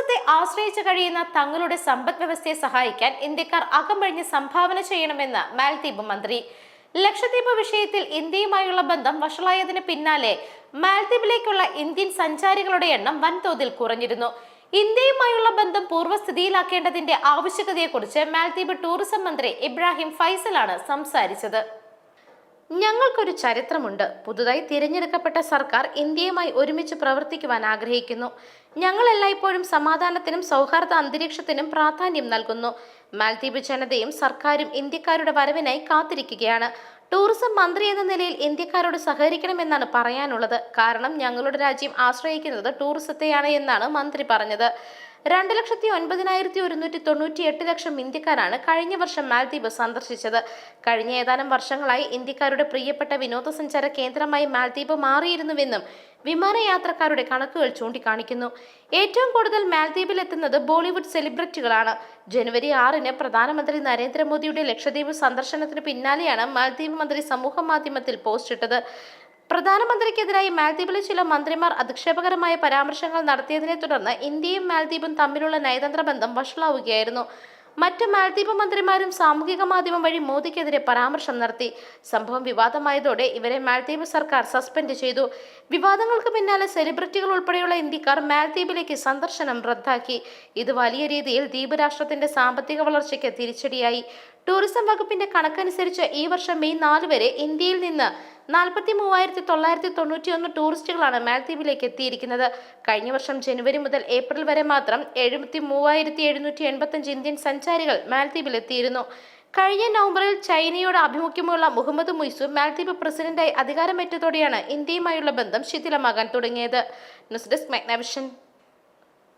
ടൂറിസത്തെ ആശ്രയിച്ചു കഴിയുന്ന തങ്ങളുടെ സമ്പദ് വ്യവസ്ഥയെ സഹായിക്കാൻ ഇന്ത്യക്കാർ അകമഴിഞ്ഞ് സംഭാവന ചെയ്യണമെന്ന് മാൽദ്വീപ് മന്ത്രി. ലക്ഷദ്വീപ് വിഷയത്തിൽ ഇന്ത്യയുമായുള്ള ബന്ധം വഷളായതിന് പിന്നാലെ മാൽദ്വീപിലേക്കുള്ള ഇന്ത്യൻ സഞ്ചാരികളുടെ എണ്ണം വൻതോതിൽ കുറഞ്ഞിരുന്നു. ഇന്ത്യയുമായുള്ള ബന്ധം പൂർവസ്ഥിതിയിലാക്കേണ്ടതിന്റെ ആവശ്യകതയെക്കുറിച്ച് മാൽദ്വീപ് ടൂറിസം മന്ത്രി ഇബ്രാഹിം ഫൈസലാണ് സംസാരിച്ചത്. ഞങ്ങൾക്കൊരു ചരിത്രമുണ്ട്. പുതുതായി തിരഞ്ഞെടുക്കപ്പെട്ട സർക്കാർ ഇന്ത്യയുമായി ഒരുമിച്ച് പ്രവർത്തിക്കുവാൻ ആഗ്രഹിക്കുന്നു. ഞങ്ങൾ എല്ലായ്പ്പോഴും സമാധാനത്തിനും സൗഹാർദ്ദ അന്തരീക്ഷത്തിനും പ്രാധാന്യം നൽകുന്നു. മാൽദ്വീപ് ജനതയും സർക്കാരും ഇന്ത്യക്കാരുടെ വരവിനായി കാത്തിരിക്കുകയാണ്. ടൂറിസം മന്ത്രി എന്ന നിലയിൽ ഇന്ത്യക്കാരോട് സഹകരിക്കണമെന്നാണ് പറയാനുള്ളത്. കാരണം ഞങ്ങളുടെ രാജ്യം ആശ്രയിക്കുന്നത് ടൂറിസത്തെയാണ് എന്നാണ് മന്ത്രി പറഞ്ഞത്. രണ്ട് ലക്ഷത്തി ഒൻപതിനായിരത്തി ഒരുന്നൂറ്റി തൊണ്ണൂറ്റി എട്ട് ലക്ഷം ഇന്ത്യക്കാരാണ് കഴിഞ്ഞ വർഷം മാൽദ്വീപ് സന്ദർശിച്ചത്. കഴിഞ്ഞ ഏതാനും വർഷങ്ങളായി ഇന്ത്യക്കാരുടെ പ്രിയപ്പെട്ട വിനോദസഞ്ചാര കേന്ദ്രമായി മാൽദ്വീപ് മാറിയിരുന്നുവെന്നും വിമാനയാത്രക്കാരുടെ കണക്കുകൾ ചൂണ്ടിക്കാണിക്കുന്നു. ഏറ്റവും കൂടുതൽ മാൽദ്വീപിൽ എത്തുന്നത് ബോളിവുഡ് സെലിബ്രിറ്റികളാണ്. ജനുവരി ആറിന് പ്രധാനമന്ത്രി നരേന്ദ്രമോദിയുടെ ലക്ഷദ്വീപ് സന്ദർശനത്തിന് പിന്നാലെയാണ് മാൽദ്വീപ് മന്ത്രി സമൂഹ മാധ്യമത്തിൽ പോസ്റ്റ് ഇട്ടത്. പ്രധാനമന്ത്രിക്കെതിരായി മാൽദ്വീപിലെ ചില മന്ത്രിമാർ അധിക്ഷേപകരമായ പരാമർശങ്ങൾ നടത്തിയതിനെ തുടർന്ന് ഇന്ത്യയും മാൽദ്വീപും തമ്മിലുള്ള നയതന്ത്ര ബന്ധം വഷളാവുകയായിരുന്നു. മറ്റ് മാൽദ്വീപ് മന്ത്രിമാരും സാമൂഹിക മാധ്യമം വഴി മോദിക്കെതിരെ പരാമർശം നടത്തി. സംഭവം വിവാദമായതോടെ ഇവരെ മാൽദ്വീപ് സർക്കാർ സസ്പെൻഡ് ചെയ്തു. വിവാദങ്ങൾക്ക് പിന്നാലെ സെലിബ്രിറ്റികൾ ഉൾപ്പെടെയുള്ള ഇന്ത്യക്കാർ മാൽദ്വീപിലേക്ക് സന്ദർശനം റദ്ദാക്കി. ഇത് വലിയ രീതിയിൽ ദ്വീപ് രാഷ്ട്രത്തിന്റെ സാമ്പത്തിക വളർച്ചയ്ക്ക് തിരിച്ചടിയായി. ടൂറിസം വകുപ്പിന്റെ കണക്കനുസരിച്ച് ഈ വർഷം മെയ് നാല് വരെ ഇന്ത്യയിൽ നിന്ന് നാൽപ്പത്തി മൂവായിരത്തി തൊള്ളായിരത്തി തൊണ്ണൂറ്റി ഒന്ന് ടൂറിസ്റ്റുകളാണ് മാൽദ്വീപിലേക്ക് എത്തിയിരിക്കുന്നത്. കഴിഞ്ഞ വർഷം ജനുവരി മുതൽ ഏപ്രിൽ വരെ മാത്രം എഴുപത്തി മൂവായിരത്തി എഴുന്നൂറ്റി എൺപത്തഞ്ച് ഇന്ത്യൻ സഞ്ചാരികൾ മാൽദ്വീപിൽ എത്തിയിരുന്നു. കഴിഞ്ഞ നവംബറിൽ ചൈനയോട് ആഭിമുഖ്യമുള്ള മുഹമ്മദ് മുയ്സു മാൽദ്വീപ് പ്രസിഡന്റായി അധികാരമേറ്റതോടെയാണ് ഇന്ത്യയുമായുള്ള ബന്ധം ശിഥിലമാകാൻ തുടങ്ങിയത്. News desk Magnavision.